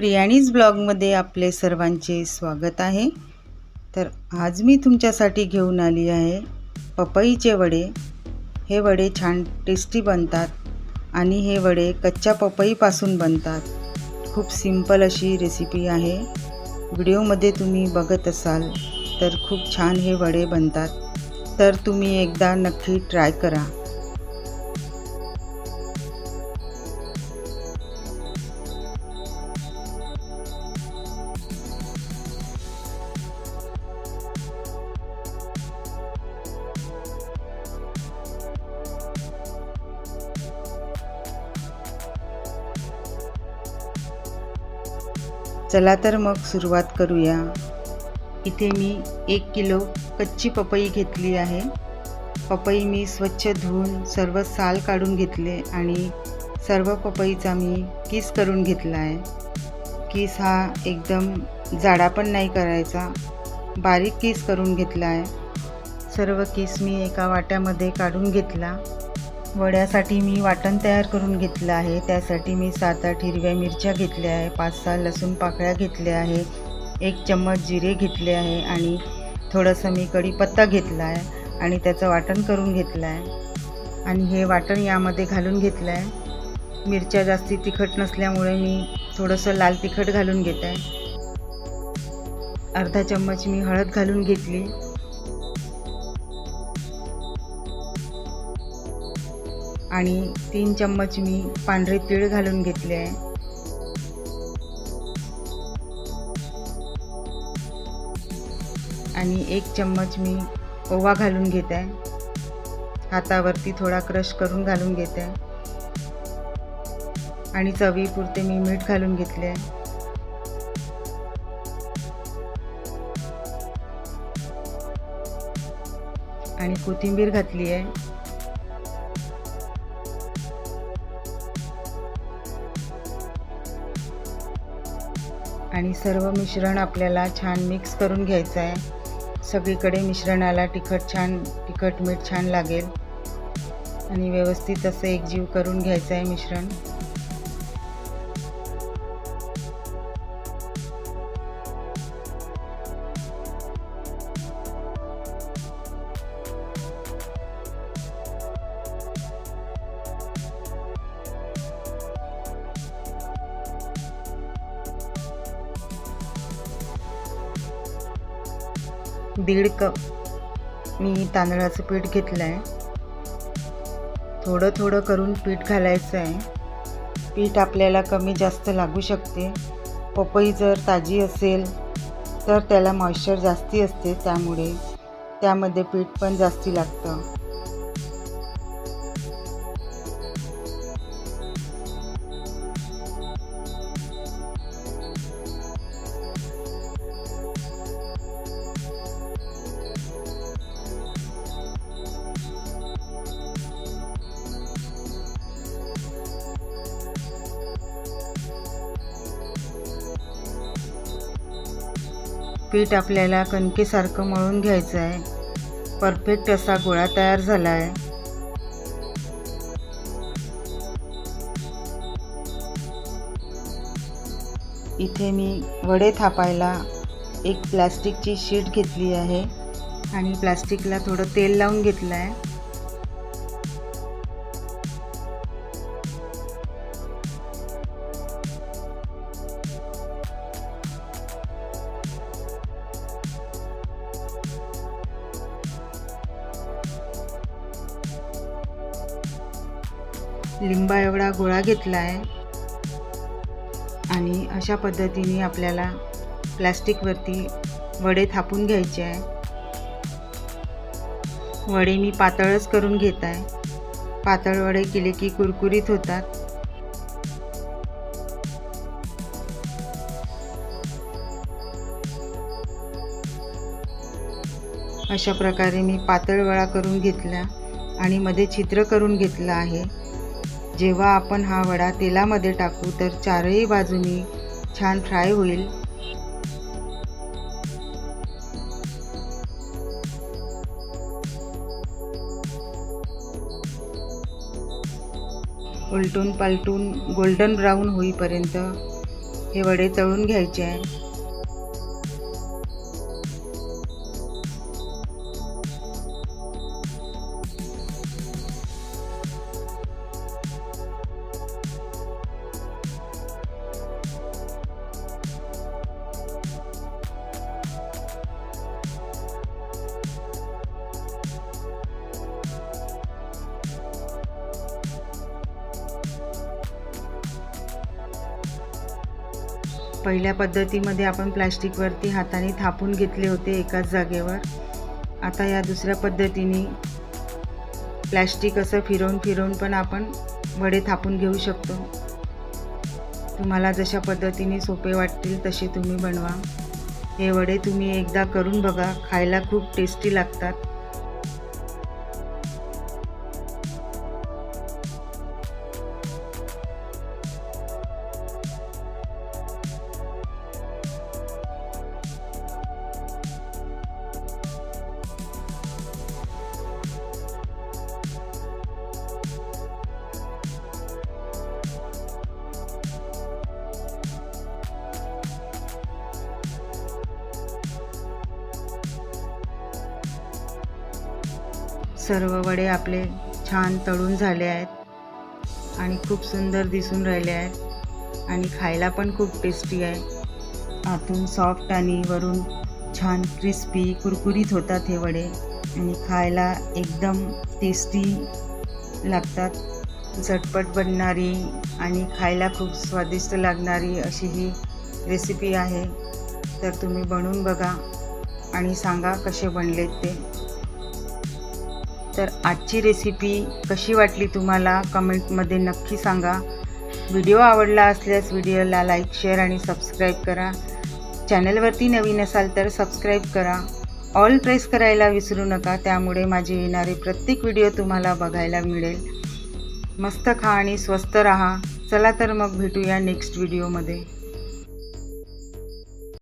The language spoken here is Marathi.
प्रियाणीज ब्लॉगमध्ये आपले सर्वांचे स्वागत आहे. तर आज मी तुमच्यासाठी घेऊन आली आहे पपईचे वडे. हे वडे छान टेस्टी बनतात आणि हे वडे कच्च्या पपईपासून बनतात. खूप सिंपल अशी रेसिपी आहे. व्हिडिओमध्ये तुम्ही बघत असाल तर खूप छान हे वडे बनतात. तर तुम्ही एकदा नक्की ट्राय करा. चला तर मग सुरुवात करूया. इथे मी एक किलो कच्ची पपई घेतली आहे. पपई मी स्वच्छ धुवून सर्व साल काढून घेतले आणि सर्व पपईचा मी किस करून घेतला आहे. किस हा एकदम जाडा पण नाही करायचा बारीक किस करून घेतला आहे. सर्व किस मी एका वाट्यामध्ये काढून घेतला. वड्यासाठी मी वाटण तयार करून घेतलं आहे. त्यासाठी मी सात आठ हिरव्या मिरच्या घेतल्या आहे. पाच सहा लसूण पाकळ्या घेतल्या आहे. एक चम्मच जिरे घेतले आहे आणि थोडंसं मी कढीपत्ता घेतला आहे आणि त्याचं वाटण करून घेतलं आहे. आणि हे वाटण यामध्ये घालून घेतलं आहे. मिरच्या जास्ती तिखट नसल्यामुळे मी थोडंसं लाल तिखट घालून घेत आहे. अर्धा चम्मच मी हळद घालून घेतली. आणि तीन चम्मच मी पांढरे तीळ घालून घेतले आहे. आणि एक चम्मच मी ओवा घालून घेत आहे. हातावरती थोडा क्रश करून घालून घेत आहे. आणि चवीपुरते मी मीठ घालून घेतले आहे. आणि कोथिंबीर घातली आहे. आणि सर्व मिश्रण आपल्याला छान मिक्स करून घ्यायचं आहे. सगळीकडे मिश्रणाला तिखट छान तिखट मीठ छान लागेल. आणि व्यवस्थित असं एकजीव करून घ्यायचं आहे मिश्रण. दीड कप मी तांदळाचं पीठ घेतलं आहे थोडं थोडं करून पीठ घालायचं आहे पीठ आपल्याला कमी जास्त लागू शकते. पपई जर ताजी असेल तर त्याला मॉइश्चर जास्ती असते त्यामुळे त्यामध्ये पीठ पण जास्ती लागतं. पीठ आपल्याला कणकेसारखं मळून घ्यायचं आहे. परफेक्ट असा गोळा तयार झाला आहे. इथे मी वडे थापायला एक प्लॅस्टिकची शीट घेतली आहे आणि प्लास्टिकला थोडं तेल लावून घेतलं आहे. लिंबा एवढा गोळा घेतला आहे आणि अशा पद्धतीने आपल्याला प्लॅस्टिकवरती वडे थापून घ्यायचे आहे. वडे मी पातळच करून घेत आहे. पातळ वडे केले की कुरकुरीत होतात. अशा प्रकारे मी पातळ वडा करून घेतला आणि मध्ये छिद्र करून घेतलं आहे. जेव्हा आपण हा वडा तेलामध्ये टाकू तर चारही बाजूनी छान फ्राय होईल. उलटून पालटून गोल्डन ब्राऊन होईपर्यंत हे वडे तळून घ्यायचे आहे. पहिल्या पद्धतीमध्ये आपण प्लॅस्टिकवरती हाताने थापून घेतले होते एकाच जागेवर. आता या दुसऱ्या पद्धतीने प्लॅस्टिक असं फिरवून फिरवून पण आपण वडे थापून घेऊ शकतो. तुम्हाला जशा पद्धतीने सोपे वाटतील तसे तुम्ही बनवा. हे वडे तुम्ही एकदा करून बघा खायला खूप टेस्टी लागतात. सर्व वडे आपले छान तळून झाले आहेत आणि खूप सुंदर दिसून राहिले आहेत. आणि खायला पण खूप टेस्टी आहे. आतून सॉफ्ट आणि वरून छान क्रिस्पी कुरकुरीत होतात हे वडे. आणि खायला एकदम टेस्टी लागतात. झटपट बनणारी आणि खायला खूप स्वादिष्ट लागणारी अशी ही रेसिपी आहे. तर तुम्ही बनवून बघा आणि सांगा कसे बनलेत ते. तर आजची रेसिपी कशी वाटली तुम्हाला? कमेंटमध्ये नक्की सांगा. व्हिडिओ आवडला असल्यास व्हिडिओला लाईक शेअर आणि सबस्क्राईब करा. चॅनलवरती नवीन असाल तर सबस्क्राईब करा. ऑल प्रेस करायला विसरू नका. त्यामुळे माझे येणारे प्रत्येक व्हिडिओ तुम्हाला बघायला मिळेल. मस्त खा आणि स्वस्त रहा. चला तर मग भेटूया नेक्स्ट व्हिडिओमध्ये